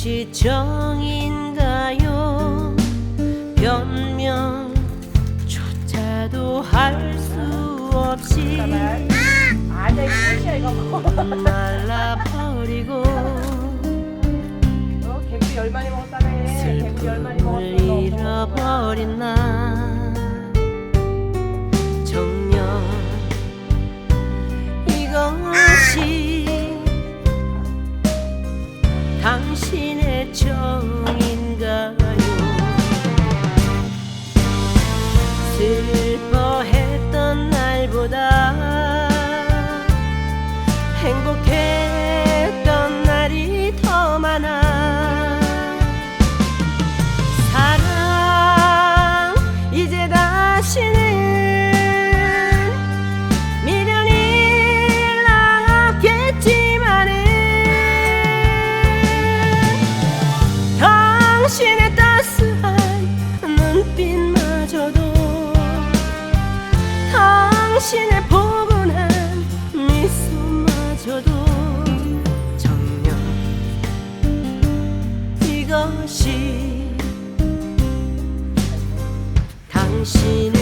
시청인가요? 변명조차도 할 수 없이 말라 버리고, 개구 어, 열 마리 먹었다며. 개구 열 마리 먹었어. 잃어버린 나. 是。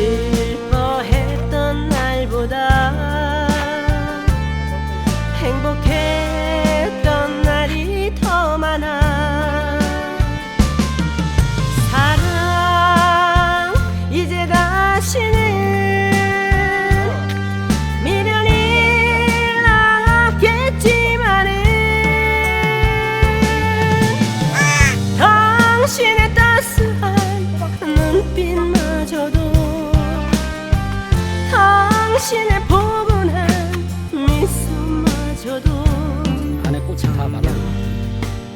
see. 其他完了